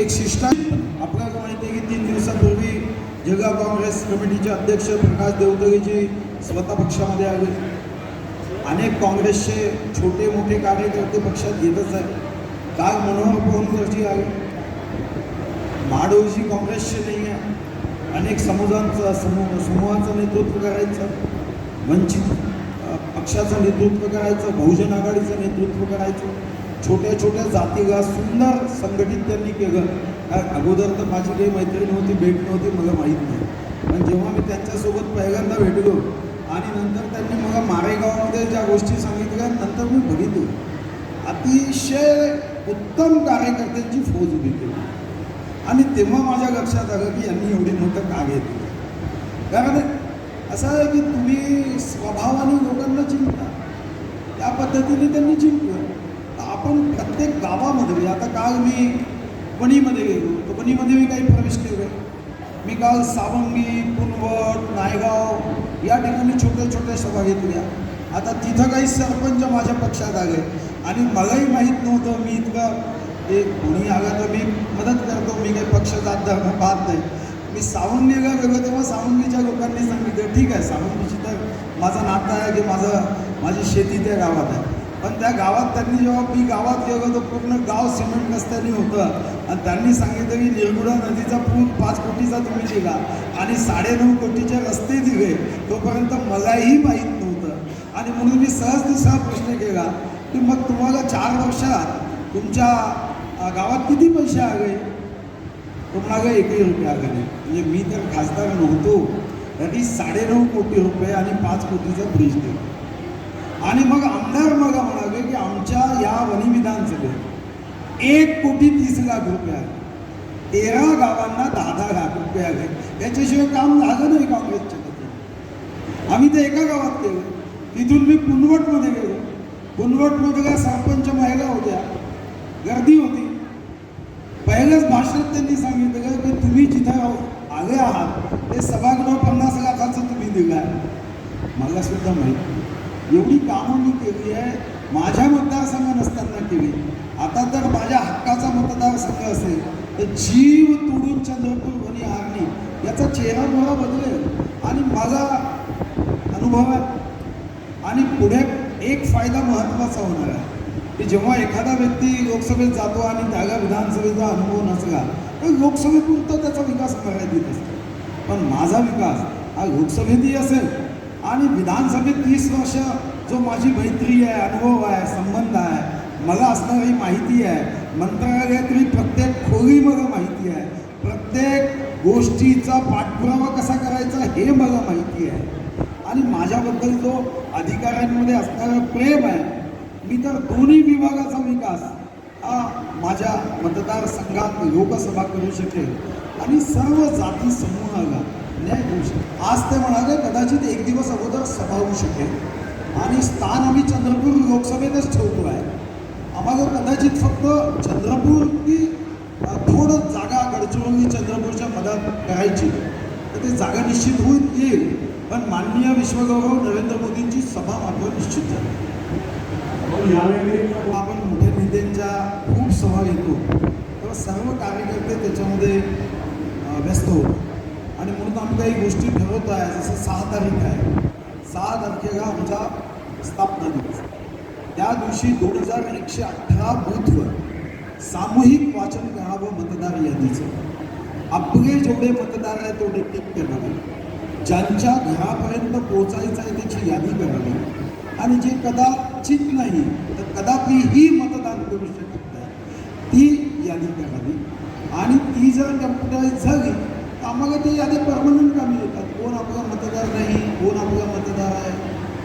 एक शिष्टा आपल्याला माहिती आहे की तीन दिवसापूर्वी जिल्हा काँग्रेस कमिटीचे अध्यक्ष प्रकाश देवतगेजी स्वतः पक्षामध्ये आले. अनेक काँग्रेसचे छोटे मोठे कार्यकर्ते पक्षात येतच आहेत काल मनोहर पवनकरजी आले. महाडोजी काँग्रेसचे नाही आहे. अनेक समुदांचं समूह समूहाचं नेतृत्व करायचं वंचित पक्षाचं नेतृत्व करायचं बहुजन आघाडीचं नेतृत्व करायचं. छोट्या छोट्या जातीगा सुंदर संघटित त्यांनी केलं. काय अगोदर तर माझी काही मैत्रीण नव्हती भेट नव्हती मला माहीत नाही. पण जेव्हा मी त्यांच्यासोबत पहिल्यांदा भेटलो आणि नंतर त्यांनी मला मारेगावमध्ये ज्या गोष्टी सांगितल्या नंतर मी बघितलो. अतिशय उत्तम कार्यकर्त्यांची फौज उभी केली. आणि तेव्हा माझ्या लक्षात आलं की यांनी एवढी मोठं का घेतलं? कारण असं आहे की तुम्ही स्वभावाने लोकांना जिंकता. त्या पद्धतीने त्यांनी जिंकलं. आपण प्रत्येक गावामध्ये म्हणजे आता काल मी वणीमध्ये गेलो तर वणीमध्ये मी काही प्रवेश केले मी काल सावंगी पुनवट नायगाव या ठिकाणी छोट्या छोट्या सभा घेतल्या. आता तिथं काही सरपंच माझ्या पक्षात आले आणि मलाही माहीत नव्हतं मी इतकं ते कोणी आलं तर मी मदत करतो मी काही पक्ष जात धर्म पाहत नाही. मी सावंगीला गेलो तेव्हा सावंगीच्या लोकांनी सांगितलं ठीक आहे सावंगीची तर माझं नातं आहे की माझं माझी शेती त्या गावात आहे. पण त्या गावात त्यांनी जेव्हा मी गावात गेलो तर पूर्ण गाव सिमेंट रस्त्याने होतं. आणि त्यांनी सांगितलं की निर्गुडा नदीचा पूल पाच कोटीचा तुम्ही दिला. आणि साडेनऊ कोटीचे रस्ते दिले. तोपर्यंत मलाही माहीत नव्हतं. आणि म्हणून मी सहज दुसरा प्रश्न केला की मग तुम्हाला चार वर्षात तुमच्या गावात किती पैसे आले? तुम्हाला एकही रुपया आले नाही. म्हणजे मी तर खासदार नव्हतो. तरी साडेनऊ कोटी रुपये आणि पाच कोटीचा ब्रिज दिला. आणि मग आमदार मला म्हणाले की आमच्या या वनी विधानसभेत एक कोटी तीस लाख रुपये आले तेरा गावांना दहा दहा लाख रुपये आले याच्याशिवाय काम झालं नाही काँग्रेसच्या वतीने आम्ही ते एका गावात केलं तिथून मी पुनवटमध्ये गेलो. पुनवटमधल्या सरपंच महिला होत्या गर्दी होती. पहिल्याच भाषणात त्यांनी सांगितलं की तुम्ही जिथं आले आहात ते सभागृह पन्नास लाखाचं तुम्ही दिलं आहे मला सुद्धा माहीत एवढी कामं मी केली आहे. माझ्या मतदारसंघ नसताना केली. आता तर माझ्या हक्काचा मतदारसंघ असेल तर जीव तोडून चंद्रपूर भनी हारणी याचा चेहरा मोहरा बदलेल. आणि माझा अनुभव आहे. आणि पुढे एक फायदा महत्त्वाचा होणार आहे की जेव्हा एखादा व्यक्ती लोकसभेत जातो आणि त्याला विधानसभेचा अनुभव नसला तर लोकसभेपुरतं त्याचा विकास करण्यात येत असतो. पण माझा विकास हा लोकसभेतही असेल आणि विधानसभेत तीस वर्ष जो माझी मैत्री आहे अनुभव आहे संबंध आहे मला असणारी माहिती आहे मंत्रालयातली प्रत्येक खोली मला माहिती आहे. प्रत्येक गोष्टीचा पाठपुरावा कसा करायचा हे मला माहिती आहे. आणि माझ्याबद्दल जो अधिकाऱ्यांमध्ये असणारं प्रेम आहे मी तर दोन्ही विभागाचा विकास हा माझ्या मतदारसंघात लोकसभा करू शकेल. आणि सर्व जाती समूहाला न्याय देऊ शकेल. आज ते म्हणाले कदाचित एक दिवस अगोदर सभा होऊ शकेल. आणि स्थान आम्ही चंद्रपूर लोकसभेतच ठेवतो आहे. आम्हाला कदाचित फक्त चंद्रपूर की थोडं जागा गडचिरोली चंद्रपूरच्या मदत करायची तर ते जागा निश्चित होईल येईल. पण माननीय विश्वगौरव नरेंद्र मोदींची सभा मात्र निश्चित झाली. आपण मोठ्या नेत्यांच्या खूप सभा घेतो. तेव्हा सर्व कार्यकर्ते त्याच्यामध्ये व्यस्त होतो आणि म्हणून आम्ही काही गोष्टी ठरवतो आहे जसं सहा तारीख आहे. सहा तारखेला आमचा स्थापना दिवस. त्या दिवशी दोन हजार एकशे अठरा बूथवर सामूहिक वाचन करावं मतदार यादीचं. आपले जेवढे मतदार आहेत तेवढे टिक करावे. ज्यांच्या घरापर्यंत पोहोचायचं आहे त्याची यादी करावी. आणि जे कदाचित नाही तर कदापिही मतदान करू शकत नाही. ती यादी करावी. आणि ती जर कम्प्युटराईज झाली आम्हाला ती यादी परमनंट कामी येतात. कोण आपला मतदार नाही कोण आपला मतदार आहे?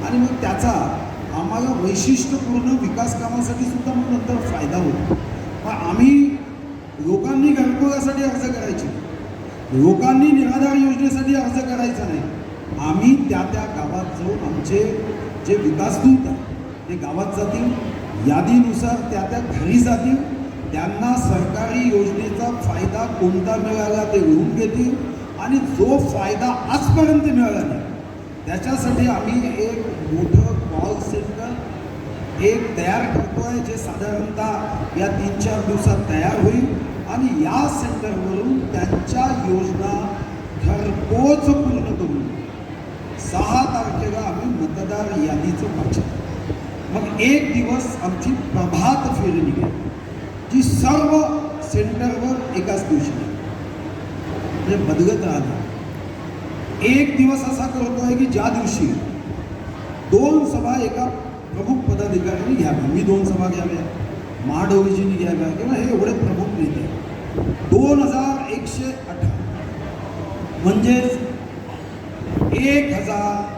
आणि मग त्याचा आम्हाला वैशिष्ट्यपूर्ण विकास कामासाठी सुद्धा मग नंतर फायदा होतो. पण आम्ही लोकांनी घरकुलासाठी अर्ज करायचे. लोकांनी निराधार योजनेसाठी अर्ज करायचा नाही. आम्ही त्या त्या गावात जाऊन आमचे जे विकासदूत आहेत ते गावात जातील. यादीनुसार त्या त्या घरी जातील. त्यांना सरकारी योजनेचा फायदा कोणता मिळाला ते लिहून घेतील आणि जो फायदा आजपर्यंत मिळाला नाही त्याच्यासाठी आम्ही एक मोठं कॉल सेंटर एक तयार करतो आहे जे साधारणतः या तीन चार दिवसात तयार होईल. आणि या सेंटरवरून त्यांच्या योजना घरपोच पूर्ण करून सहा तारखेला आम्ही मतदार यादीचं वाचन मग एक दिवस आमची प्रभात फेरी निघेल. जी, सर्व सेंटरवर एकाच दिवशी. निघेल. म्हणजे बदलत एक दिवस असा करतोय की ज्या दिवशी दोन सभा एका प्रमुख पदाधिकाऱ्यांनी घ्याव्या. मी दोन सभा घ्याव्या किंवा हे एवढे प्रमुख नेते. दोन हज़ार एकशे अठरा. एक हज़ार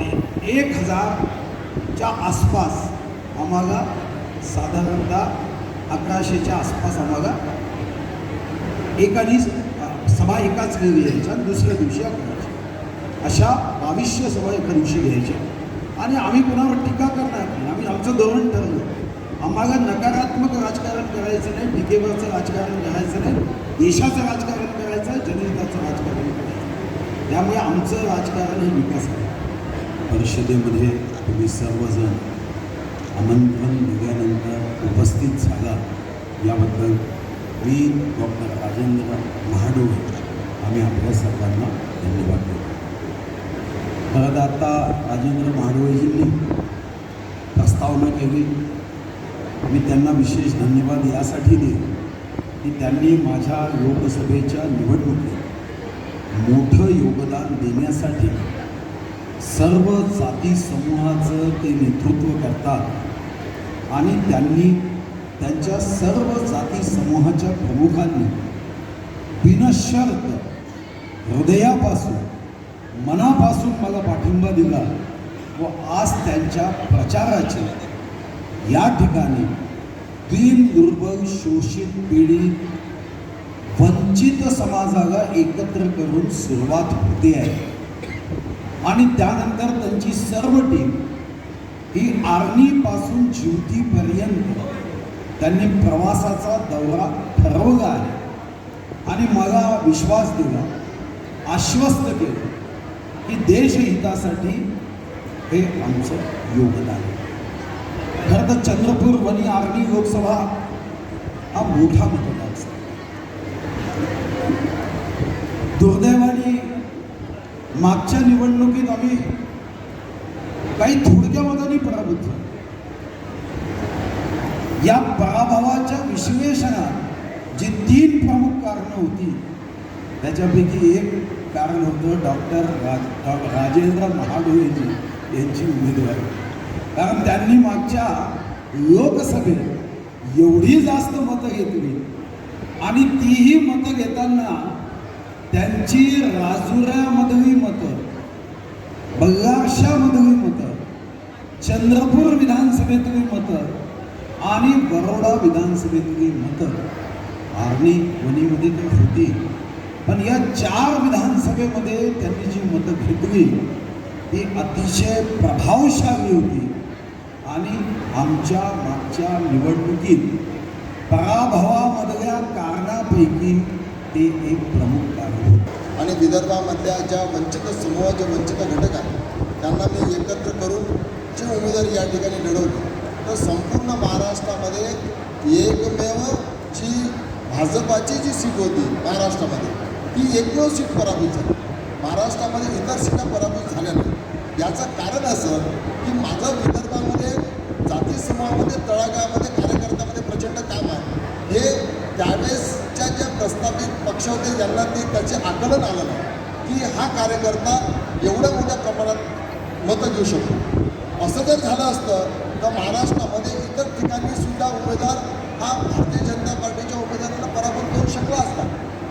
ए- एक हजारच्या आसपास आम्हाला साधारणतः अकराशेच्या आसपास आम्हाला एकानी सभा एकाच वेळी घ्यायच्या दुसऱ्या दिवशी अकराशे. अशा बावीसशे सभा एका दिवशी घ्यायच्या. आणि आम्ही कुणावर टीका करणार नाही. आम्ही आमचं धोरण ठरलं आम्हाला नकारात्मक राजकारण करायचं नाही टीकेवरचं राजकारण करायचं नाही देशाचं राजकारण करायचं आहे जनहिताचं राजकारण करायचं. त्यामुळे आमचं राजकारण हे विकास आहे. परिषदेमध्ये तुम्ही सर्वजण आमंत्रण दिल्यानं उपस्थित झाला. याबद्दल मी डॉक्टर राजेंद्र महाडोळे आम्ही आपल्या सर्वांना धन्यवाद देतो. परत आता राजेंद्र महाडोळेजींनी प्रस्तावना केली मी त्यांना विशेष धन्यवाद यासाठी देईन की त्यांनी माझ्या लोकसभेच्या निवडणुकीत मोठं योगदान देण्यासाठी सर्व जाती समूहाचं ते नेतृत्व करतात. आणि त्यांनी त्यांच्या सर्व जाती समूहाच्या प्रमुखांनी बिनशर्त हृदयापासून मनापासून मला पाठिंबा दिला व आज त्यांच्या प्रचाराचे या ठिकाणी दीन दुर्बल शोषित पीडित वंचित समाजाला एकत्र करून सुरुवात होते आहे. आणि त्यानंतर त्यांची सर्व टीम ही आर्मीपासून ज्योतीपर्यंत त्यांनी प्रवासाचा दौरा ठरवला आहे. आणि मला विश्वास दिला आश्वस्त केलं की देशहितासाठी हे आमचं योगदान आहे. खरं तर चंद्रपूर वनी आर्मी लोकसभा हा मोठा मतदारसंघ दुर्दैवाने मागच्या निवडणुकीत आम्ही काही थोडक्या मतांनी पराभूत या पराभवाच्या विश्लेषणात जी तीन प्रमुख कारणं होती त्याच्यापैकी एक कारण होतं डॉक्टर राज राजेंद्र महाडोळेजी यांची उमेदवारी. कारण त्यांनी मागच्या लोकसभेत एवढी जास्त मतं घेतली आणि तीही मतं घेताना त्यांची राजुऱ्यामधली मतं बल्लारशामधली मतं चंद्रपूर विधानसभेतली मतं आणि बरोडा विधानसभेतली मतं आर्णी वणीमध्ये तर होती. पण या चार विधानसभेमध्ये त्यांनी जी मतं घेतली ती अतिशय प्रभावशाली होती. आणि आमच्या मागच्या निवडणुकीत पराभवामधल्या कारणापैकी ते एक प्रमुख कारण होते. आणि विदर्भामधल्या ज्या वंचित समूह जे वंचित घटक आहेत त्यांना मी एकत्र करून जी उमेदवारी या ठिकाणी लढवली. तर संपूर्ण महाराष्ट्रामध्ये एकमेव जी भाजपाची जी सीट होती महाराष्ट्रामध्ये ती एकमेव सीट पराभूत झाली. महाराष्ट्रामध्ये इतर सीटा पराभूत झाल्या नाही याचं कारण असं की माझं विदर्भामध्ये जाती समूहामध्ये तळागाळामध्ये कार्यकर्त्यामध्ये प्रचंड काम आहे. हे त्यावेळेसच्या ज्या प्रस्थापित पक्ष होते ज्यांना ते त्याचे आकलन आलं नाही की हा कार्यकर्ता एवढ्या मोठ्या प्रमाणात मतं घेऊ शकतो. असं जर झालं असतं तर महाराष्ट्रामध्ये इतर ठिकाणी सुद्धा उमेदवार हा भारतीय जनता पार्टीच्या उमेदवारांना पराभूत करू शकला असता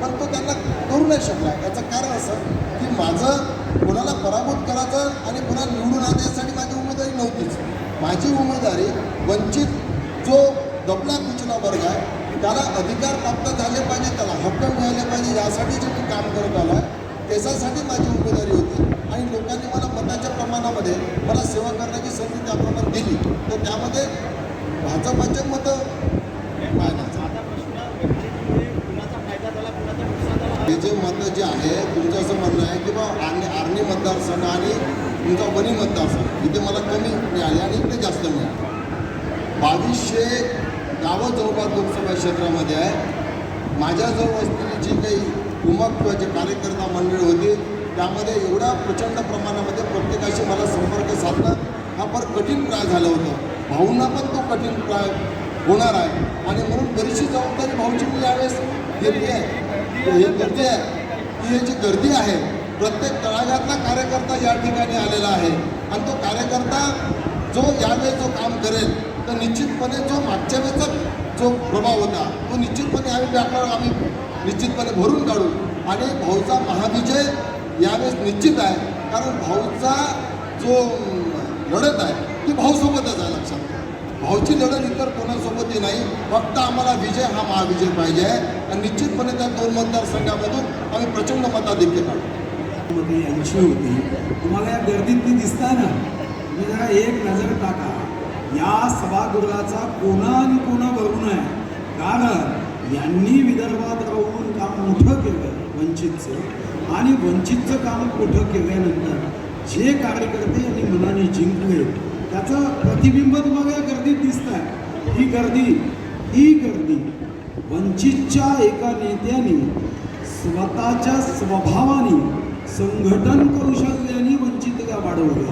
पण तो त्यांना करू नाही शकला. याचं कारण असं की माझं कोणाला पराभूत करायचं आणि पुन्हा निवडून आणण्यासाठी माझी उमेदवारी नव्हतीच. माझी उमेदवारी वंचित जो दबला कुचला वर्ग आहे त्याला अधिकार प्राप्त झाले पाहिजे त्याला हक्क मिळाले पाहिजे यासाठी जे मी काम करत आलो आहे त्याच्यासाठी माझी उमेदवारी होती. आणि लोकांनी मला मताच्या प्रमाणामध्ये मला सेवा करण्याची संधी त्याप्रमाणे दिली. तर त्यामध्ये भाजपाचे मतं आता प्रश्न कुणाचा फायदा हे जे मतं जे आहे तुमचं असं म्हणणं आहे की बा आर्णी आर्मी मतदारसंघ आणि तुमचा वणी मतदारसंघ इथे मला कमी मिळाले आणि इथे जास्त मिळाले. बावीसशे गावं जवळपास लोकसभा क्षेत्रामध्ये आहे. माझ्याजवळ असलेली जी काही कुमक किंवा जे कार्यकर्ता मंडळ होती त्यामध्ये एवढ्या प्रचंड प्रमाणामध्ये प्रत्येकाशी मला संपर्क साधणं हा फार कठीण प्राय झालं होतं. भाऊंना पण तो कठीण प्राय होणार आहे. आणि म्हणून बरीचशी जबाबदारी भाऊची मी यावेळेस घेतली आहे. हे गर्दी आहे की हे जी गर्दी आहे प्रत्येक तळागातला कार्यकर्ता या ठिकाणी आलेला आहे. आणि तो कार्यकर्ता जो यावेळेस जो काम करेल तर निश्चितपणे जो मागच्या वेळेचा जो प्रभाव होता तो निश्चितपणे आम्ही आपल्याला आम्ही निश्चितपणे भरून काढू. आणि भाऊचा महाविजय यावेळेस निश्चित आहे कारण भाऊचा जो लढत आहे ती भाऊसोबतच आहे लक्षात भाऊची लढत इतर कोणासोबतही नाही फक्त आम्हाला विजय हा महाविजय पाहिजे आहे. आणि निश्चितपणे त्या दोन मतदारसंघामधून आम्ही प्रचंड मताधिक्य काढू. मध्ये ऐंशी होती. तुम्हाला या गर्दीत ती दिसता ना जरा एक नजर टाका. या सभागृहाचा कोणा आणि कोणा भरू नये. कारण यांनी विदर्भात राहून काम मोठं केलं वंचितचं. आणि वंचितचं काम मोठं केल्यानंतर जे कार्यकर्ते यांनी मनाने जिंकले त्याचं प्रतिबिंब तुम्हाला या गर्दीत दिसत आहे ही गर्दी ही गर्दी वंचितच्या एका नेत्याने स्वतःच्या स्वभावाने संघटन कौशल्याने वंचितला वाढवलं.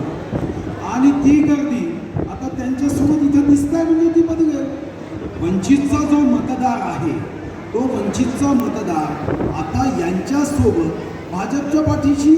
आणि ती गर्दी वंचितचा जो मतदार आहे तो वंचितचा मतदार आता यांच्यासोबत भाजपच्या पाठीशी